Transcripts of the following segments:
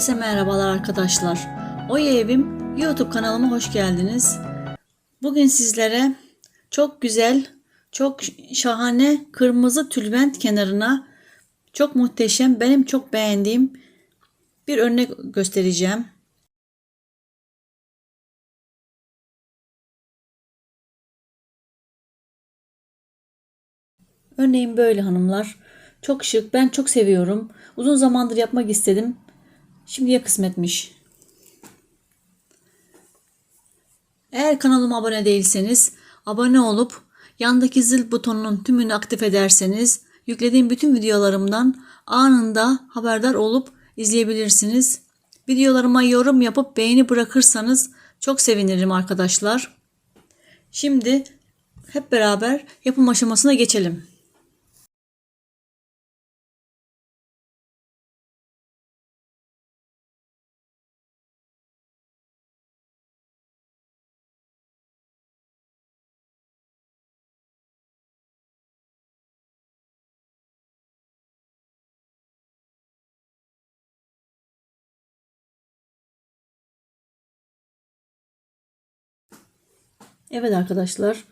Herkese merhabalar arkadaşlar. Oya Evim YouTube kanalıma hoş geldiniz. Bugün sizlere çok güzel, çok şahane kırmızı tülbent kenarına çok muhteşem, benim çok beğendiğim bir örnek göstereceğim. Örneğin böyle hanımlar. Çok şık. Ben çok seviyorum. Uzun zamandır yapmak istedim. Şimdiye kısmetmiş. Eğer kanalıma abone değilseniz abone olup yandaki zil butonunun tümünü aktif ederseniz yüklediğim bütün videolarımdan anında haberdar olup izleyebilirsiniz. Videolarıma yorum yapıp beğeni bırakırsanız çok sevinirim arkadaşlar. Şimdi hep beraber yapım aşamasına geçelim. Evet arkadaşlar.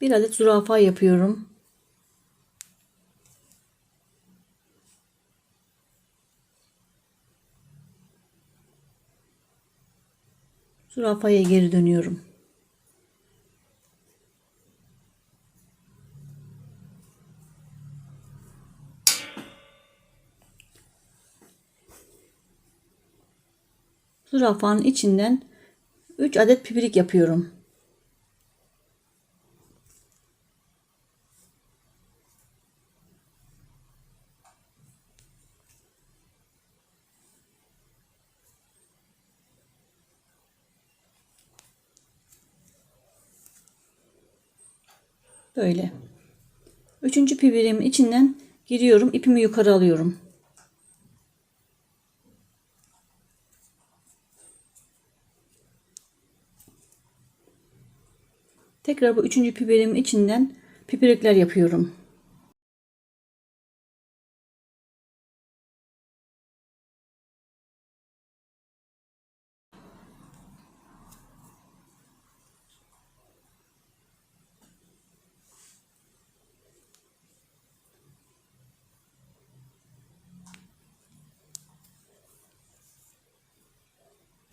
Bir adet zürafa yapıyorum. Zürafaya geri dönüyorum. Zürafanın içinden 3 adet pipirik yapıyorum. Böyle. Üçüncü pipirimin içinden giriyorum. ipimi yukarı alıyorum. Tekrar bu üçüncü piperimin içinden pipirikler yapıyorum.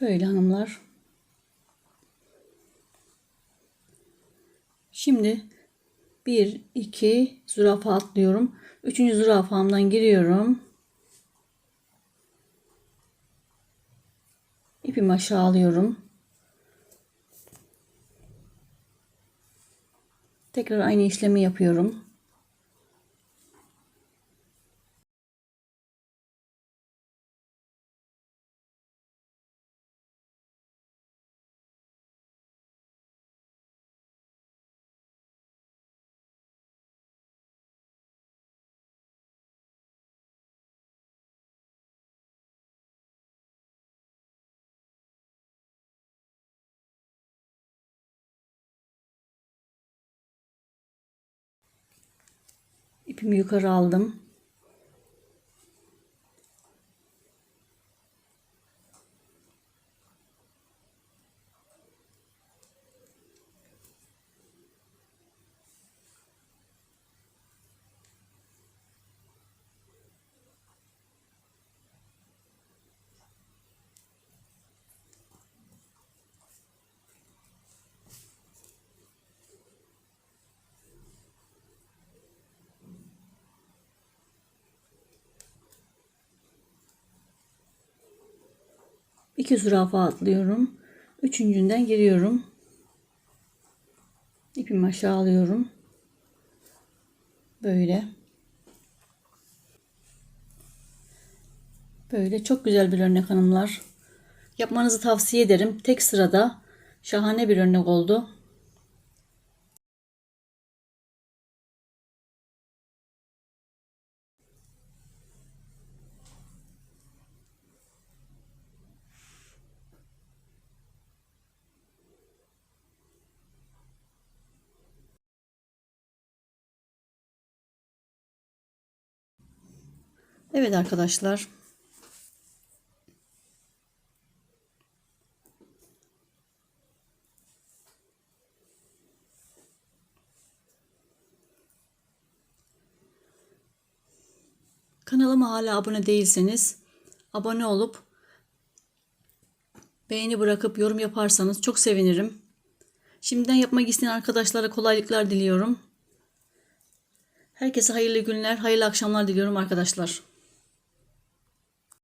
Böyle hanımlar. Şimdi 1 2 zürafa atlıyorum. 3. zürafamdan giriyorum. İpimi aşağı alıyorum. Tekrar aynı işlemi yapıyorum. İpimi yukarı aldım. İki zürafa atlıyorum. Üçüncünden giriyorum. İpimi aşağı alıyorum. Böyle. Böyle çok güzel bir örnek hanımlar. Yapmanızı tavsiye ederim. Tek sırada şahane bir örnek oldu. Evet arkadaşlar. Kanalıma hala abone değilseniz abone olup beğeni bırakıp yorum yaparsanız çok sevinirim. Şimdiden yapmak isteyen arkadaşlara kolaylıklar diliyorum. Herkese hayırlı günler, hayırlı akşamlar diliyorum arkadaşlar.